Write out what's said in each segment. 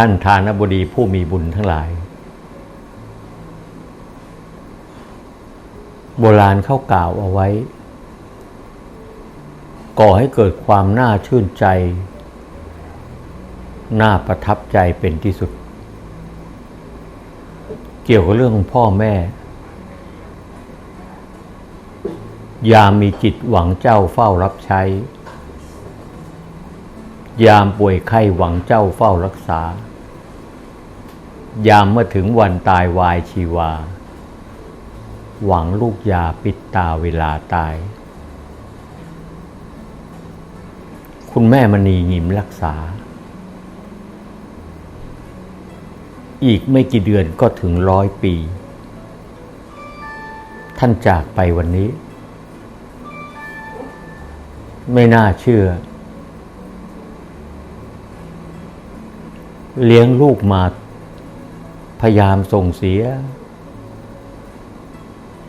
ท่านทานบดีผู้มีบุญทั้งหลาย โบราณเขากล่าวเอาไว้ ก่อให้เกิดความน่าชื่นใจ น่าประทับใจเป็นที่สุด เกี่ยวกับเรื่องของพ่อแม่ ยามมีจิตหวังเจ้าเฝ้ารับใช้ ยามป่วยไข้หวังเจ้าเฝ้ารักษา ยามเมื่อถึงวันตายวายชีวา หวังลูกยาปิดตาเวลาตาย คุณแม่มณีหยิมรักษา อีกไม่กี่เดือนก็ถึงร้อยปี ท่านจากไปวันนี้ ไม่น่าเชื่อเลี้ยงลูกมา พยายามส่งเสีย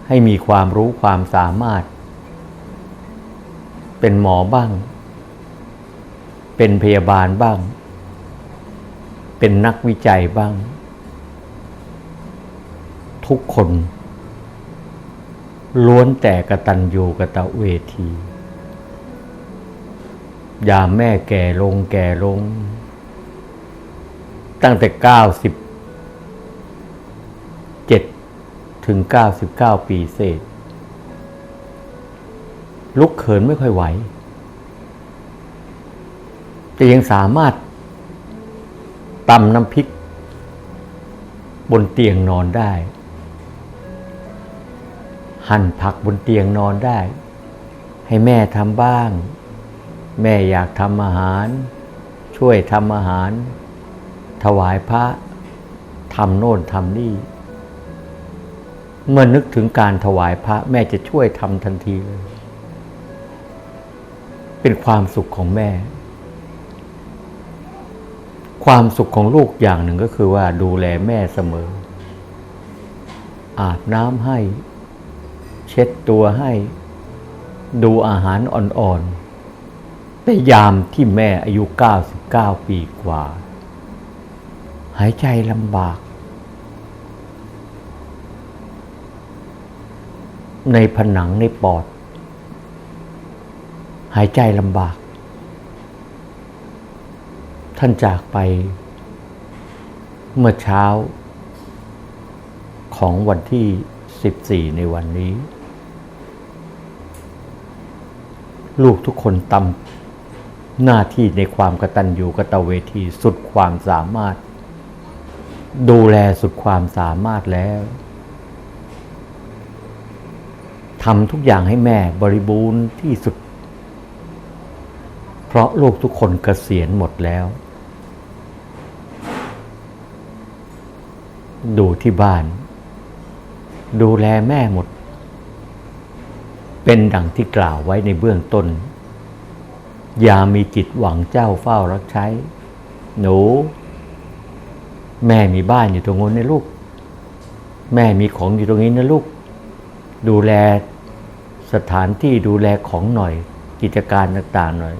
ให้มีความรู้ความสามารถ เป็นหมอบ้าง เป็นพยาบาลบ้าง เป็นนักวิจัยบ้าง ทุกคนล้วนแต่กระตันยูกระตะเวที ยามแม่แก่ลงแก่ลง ตั้งแต่เก้าสิบ ถึงเก้าสิบเก้าปีเศษ ลุกเขินไม่ค่อยไหว แต่ยังสามารถตำน้ำพริก บนเตียงนอนได้ หั่นผักบนเตียงนอนได้ ให้แม่ทำบ้าง แม่อยากทำอาหาร ช่วยทำอาหาร ถวายพระทำโน่นทำนี่ เมื่อนึกถึงการถวายพระแม่จะช่วยทำทันทีเลย เป็นความสุขของแม่ ความสุขของลูกอย่างหนึ่งก็คือว่าดูแลแม่เสมอ อาบน้ำให้ เช็ดตัวให้ ดูอาหารอ่อนๆแต่ยามที่แม่อายุ 99 ปีกว่า หายใจลำบาก ในผนังในปอด หายใจลำบาก ท่านจากไป เมื่อเช้า ของวันที่ 14 ในวันนี้ ลูกทุกคนตำหน้าที่ในความกระตัญญูกระตะเวทีสุดความสามารถ ดูแลสุดความสามารถแล้ว ทำทุกอย่างให้แม่บริบูรณ์ที่สุด เพราะลูกทุกคนเกษียณหมดแล้ว ดูที่บ้าน ดูแลแม่หมด เป็นดังที่กล่าวไว้ในเบื้องต้น อย่ามีจิตหวังเจ้าเฝ้ารักใช้ หนู แม่มีบ้านอยู่ตรงนู้นนะลูก แม่มีของอยู่ตรงนี้นะลูก ดูแลสถานที่ดูแลของหน่อย กิจการต่างๆหน่อย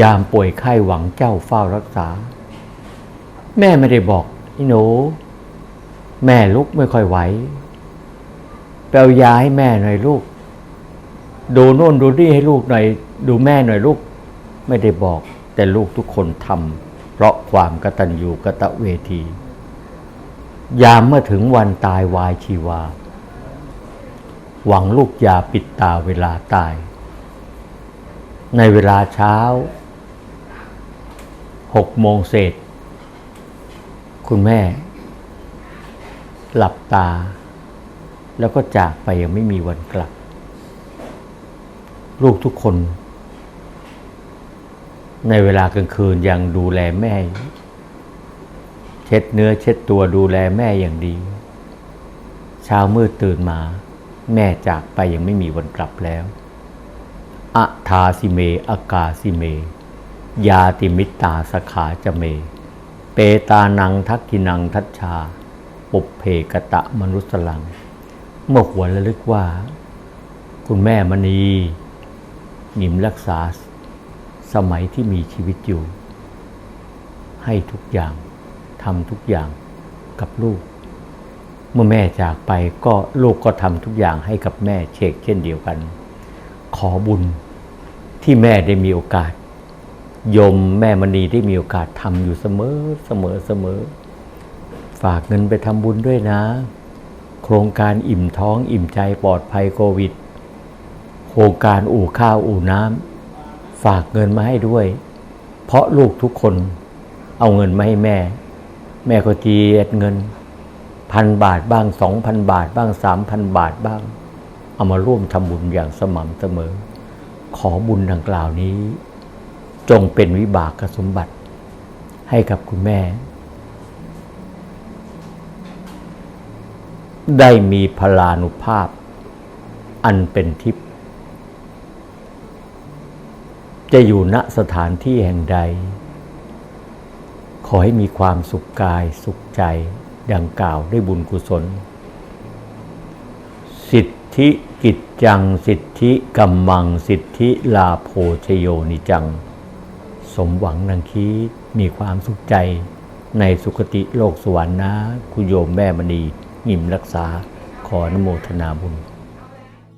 ยามป่วยไข้หวังเจ้าเฝ้ารักษา แม่ไม่ได้บอกอีหนูแม่ลุกไม่ค่อยไหวไปเอายาให้แม่หน่อยลูก ดูโน่นดูนี่ให้ลูกหน่อย ดูแม่หน่อยลูก ไม่ได้บอก แต่ลูกทุกคนทำเพราะความกตัญญูกะตะเวที ยามเมื่อถึงวันตายวายชีวา หวังลูกยาปิดตาเวลาตาย ในเวลาเช้าหกโมงเศษ คุณแม่ หลับตา แล้วก็จากไปยังไม่มีวันกลับ ลูกทุกคน ในเวลากลางคืนยังดูแลแม่ เช็ดเนื้อเช็ดตัวดูแลแม่อย่างดี เช้ามืดตื่นมา แม่จากไปยังไม่มีวันกลับแล้วอะทาสิเม อากาสิเม ยาติมิตาสขาจะเม เปตานังทักกินังทัชชา ปุเพกตะมนุสลัง เมื่อหัวระลึกว่า คุณแม่มณีหนิมรักษาสมัยที่มีชีวิตอยู่ ให้ทุกอย่างทำทุกอย่างกับลูก เมื่อแม่จากไปก็ลูกก็ทำทุกอย่างให้กับแม่เชกเช่นเดียวกัน ขอบุญที่แม่ได้มีโอกาส ยมแม่มณีได้มีโอกาสทำอยู่เสมอเสมอเสมอ ฝากเงินไปทำบุญด้วยนะ โครงการอิ่มท้องอิ่มใจปลอดภัยโควิด โครงการอู่ข้าวอู่น้ำฝากเงินมาให้ด้วย เพราะลูกทุกคนเอาเงินมาให้แม่ แม่ก็เจียดเงิน พันบาทบ้างสองพันบาทบ้างสามพันบาทบ้าง เอามาร่วมทำบุญอย่างสม่ำเสมอ ขอบุญดังกล่าวนี้ จงเป็นวิบากกสมบัติ ให้กับคุณแม่ ได้มีพลานุภาพ อันเป็นทิพย์จะอยู่ณสถานที่แห่งใด ขอให้มีความสุขกายสุขใจ ดังกล่าวด้วยบุญกุศล สิทธิกิจจัง สิทธิกัมมัง สิทธิลาโภชโยนิจัง สมหวังนังคีมีความสุขใจในสุคติโลกสวรรค์นะ คุณโยมแม่มณีงิมรักษาขออนโมทนาบุญ